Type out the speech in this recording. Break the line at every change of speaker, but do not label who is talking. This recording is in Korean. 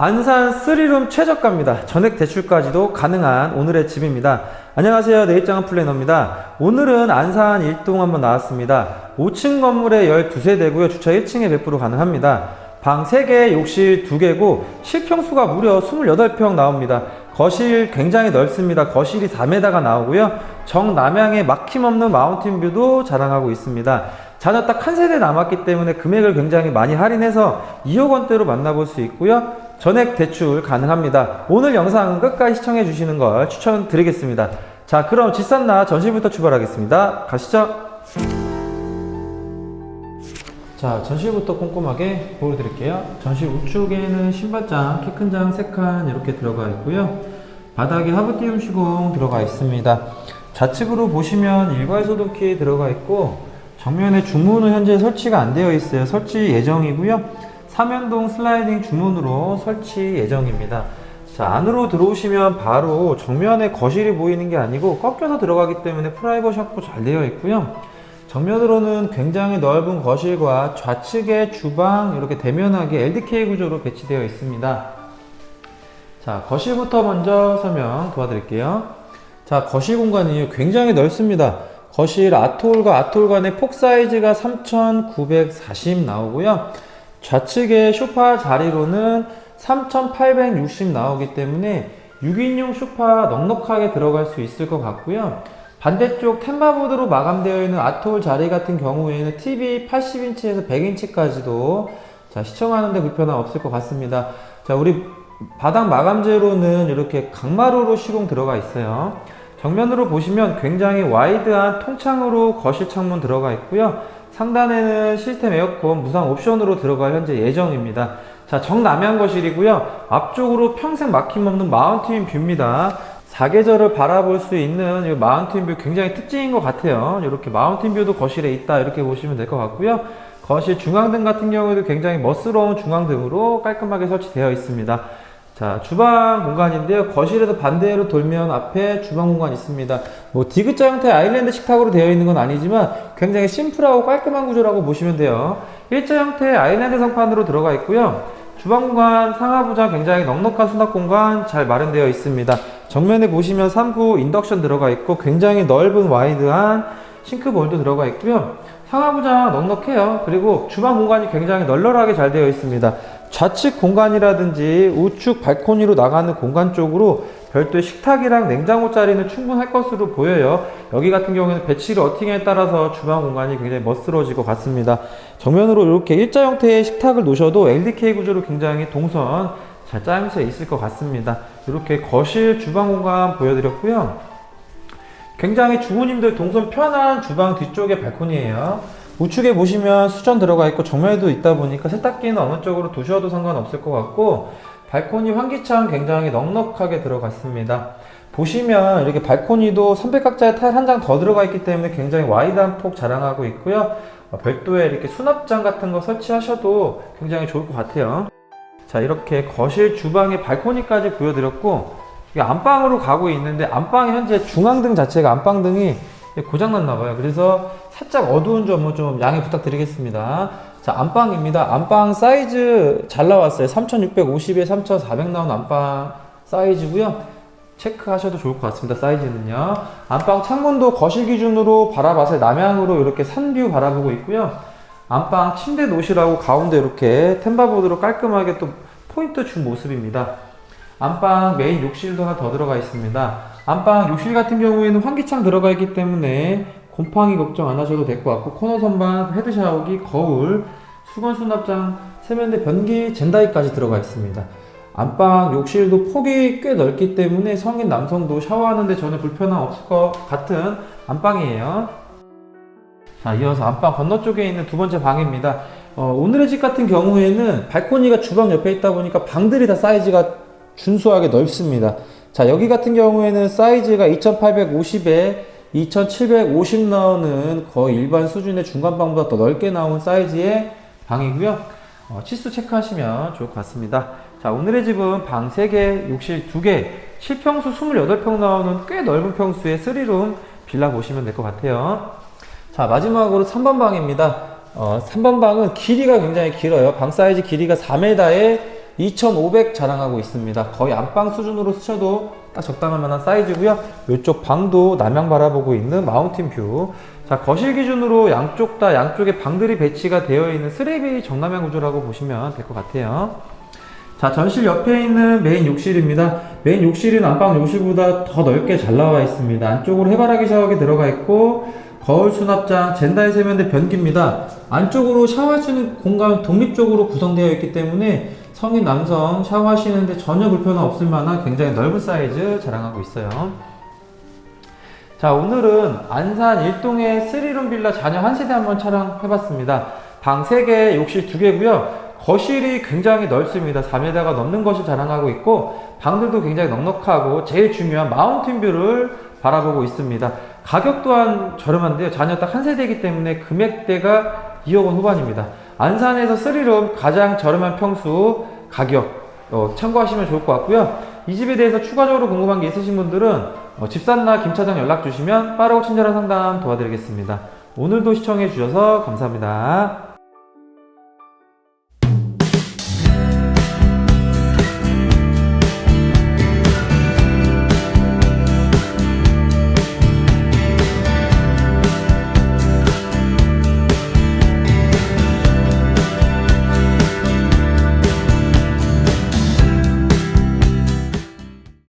안산 3룸 최저가입니다. 전액 대출까지도 가능한 오늘의 집입니다. 안녕하세요. 내 입장은 플래너입니다. 오늘은 안산 1동 한번 나왔습니다. 5층 건물에 12세대고요. 주차 1층에 100% 가능합니다. 방 3개, 욕실 2개고 실평수가 무려 28평 나옵니다. 거실 굉장히 넓습니다. 거실이 4m가 나오고요. 정남향에 막힘없는 마운틴 뷰도 자랑하고 있습니다. 자녀 딱 한 세대 남았기 때문에 금액을 굉장히 많이 할인해서 2억 원대로 만나볼 수 있고요. 전액 대출 가능합니다. 오늘 영상은 끝까지 시청해 주시는 걸 추천드리겠습니다. 자, 그럼 지산나 전시부터 출발하겠습니다. 가시죠. 자, 전시부터 꼼꼼하게 보여드릴게요. 전시 우측에는 신발장, 키 큰 장 3칸 이렇게 들어가 있고요. 바닥에 하부띄움 시공 들어가 있습니다. 좌측으로 보시면 일괄 소독기 들어가 있고 정면에 주문은 현재 설치가 안 되어 있어요. 설치 예정이고요. 삼연동 슬라이딩 주문으로 설치 예정입니다. 자, 안으로 들어오시면 바로 정면에 거실이 보이는 게 아니고 꺾여서 들어가기 때문에 프라이버시 확보 잘 되어 있고요. 정면으로는 굉장히 넓은 거실과 좌측에 주방 이렇게 대면하게 LDK 구조로 배치되어 있습니다. 자, 거실부터 먼저 설명 도와드릴게요. 자, 거실 공간이 굉장히 넓습니다. 거실 아톨과 아톨 간의 폭 사이즈가 3,940 나오고요. 좌측에 소파 자리로는 3,860 나오기 때문에 6인용 소파 넉넉하게 들어갈 수 있을 것 같고요. 반대쪽 템마보드로 마감되어 있는 아톨 자리 같은 경우에는 TV 80인치에서 100인치까지도 자, 시청하는데 불편함 없을 것 같습니다. 자, 우리 바닥 마감재로는 이렇게 강마루로 시공 들어가 있어요. 정면으로 보시면 굉장히 와이드한 통창으로 거실 창문 들어가 있고요. 상단에는 시스템 에어컨 무상 옵션으로 들어갈 현재 예정입니다. 자, 정남향 거실이고요. 앞쪽으로 평생 막힘없는 마운틴 뷰입니다. 사계절을 바라볼 수 있는 이 마운틴 뷰 굉장히 특징인 것 같아요. 이렇게 마운틴 뷰도 거실에 있다 이렇게 보시면 될 것 같고요. 거실 중앙등 같은 경우에도 굉장히 멋스러운 중앙등으로 깔끔하게 설치되어 있습니다. 자, 주방 공간인데요. 거실에서 반대로 돌면 앞에 주방 공간 있습니다. 뭐 디귿자 형태 아일랜드 식탁으로 되어 있는 건 아니지만 굉장히 심플하고 깔끔한 구조라고 보시면 돼요. 일자 형태의 아일랜드 성판으로 들어가 있고요. 주방 공간 상하부장 굉장히 넉넉한 수납 공간 잘 마련되어 있습니다. 정면에 보시면 3구 인덕션 들어가 있고 굉장히 넓은 와이드한 싱크볼도 들어가 있고요. 상하부장 넉넉해요. 그리고 주방 공간이 굉장히 널널하게 잘 되어 있습니다. 좌측 공간이라든지 우측 발코니로 나가는 공간 쪽으로 별도의 식탁이랑 냉장고 자리는 충분할 것으로 보여요. 여기 같은 경우에는 배치를 어팅에 따라서 주방 공간이 굉장히 멋스러워질 것 같습니다. 정면으로 이렇게 일자 형태의 식탁을 놓으셔도 LDK 구조로 굉장히 동선 잘 짜임새 있을 것 같습니다. 이렇게 거실 주방 공간 보여드렸고요. 굉장히 주부님들 동선 편한 주방 뒤쪽에 발코니예요. 우측에 보시면 수전 들어가 있고 정면에도 있다 보니까 세탁기는 어느 쪽으로 두셔도 상관없을 것 같고 발코니 환기창 굉장히 넉넉하게 들어갔습니다. 보시면 이렇게 발코니도 300각짜리 타일 한 장 더 들어가 있기 때문에 굉장히 와이드한 폭 자랑하고 있고요. 어, 별도의 이렇게 수납장 같은 거 설치하셔도 굉장히 좋을 것 같아요. 자 이렇게 거실 주방에 발코니까지 보여드렸고 안방으로 가고 있는데 안방이 현재 중앙등 자체가 안방등이 고장났나 봐요. 그래서 살짝 어두운 점은 좀 양해 부탁드리겠습니다. 자, 안방입니다. 안방 사이즈 잘 나왔어요. 3650에 3400 나온 안방 사이즈고요. 체크하셔도 좋을 것 같습니다. 사이즈는요. 안방 창문도 거실 기준으로 바라봤을 남향으로 이렇게 산뷰 바라보고 있고요. 안방 침대 놓으시라고 가운데 이렇게 템바보드로 깔끔하게 또 포인트 준 모습입니다. 안방 메인 욕실도 하나 더 들어가 있습니다. 안방 욕실 같은 경우에는 환기창 들어가 있기 때문에 곰팡이 걱정 안 하셔도 될 것 같고 코너 선반, 헤드 샤워기, 거울, 수건 수납장, 세면대 변기, 젠다이까지 들어가 있습니다. 안방 욕실도 폭이 꽤 넓기 때문에 성인 남성도 샤워하는데 전혀 불편함 없을 것 같은 안방이에요. 자, 이어서 안방 건너쪽에 있는 두 번째 방입니다. 어, 오늘의 집 같은 경우에는 발코니가 주방 옆에 있다 보니까 방들이 다 사이즈가 준수하게 넓습니다. 자, 여기 같은 경우에는 사이즈가 2850에 2750 나오는 거의 일반 수준의 중간방보다 더 넓게 나온 사이즈의 방이고요. 어, 치수 체크하시면 좋을 것 같습니다. 자, 오늘의 집은 방 3개, 욕실 2개, 실평수 28평 나오는 꽤 넓은 평수의 3룸 빌라 보시면 될 것 같아요. 자, 마지막으로 3번 방입니다. 어, 3번 방은 길이가 굉장히 길어요. 방 사이즈 길이가 4m에 2,500 자랑하고 있습니다. 거의 안방 수준으로 쓰셔도 딱 적당할 만한 사이즈고요. 이쪽 방도 남향 바라보고 있는 마운틴 뷰. 자, 거실 기준으로 양쪽 다 양쪽에 방들이 배치가 되어 있는 쓰레기 정남향 구조라고 보시면 될 것 같아요. 자, 전실 옆에 있는 메인 욕실입니다. 메인 욕실은 안방 욕실보다 더 넓게 잘 나와 있습니다. 안쪽으로 해바라기 샤워기 들어가 있고, 거울 수납장, 젠다이 세면대 변기입니다. 안쪽으로 샤워할 수 있는 공간 독립적으로 구성되어 있기 때문에 성인 남성 샤워하시는데 전혀 불편 없을 만한 굉장히 넓은 사이즈 자랑하고 있어요. 자, 오늘은 안산 일동의 스리룸 빌라 자녀 한 세대 한번 촬영해봤습니다. 방 3개, 욕실 2개고요. 거실이 굉장히 넓습니다. 4m가 넘는 것을 자랑하고 있고 방들도 굉장히 넉넉하고 제일 중요한 마운틴 뷰를 바라보고 있습니다. 가격 또한 저렴한데요. 자녀 딱 한 세대이기 때문에 금액대가 2억 원 후반입니다. 안산에서 스리룸 가장 저렴한 평수 가격 어, 참고하시면 좋을 것 같고요. 이 집에 대해서 추가적으로 궁금한 게 있으신 분들은 어, 집산나 김 차장 연락 주시면 빠르고 친절한 상담 도와드리겠습니다. 오늘도 시청해 주셔서 감사합니다.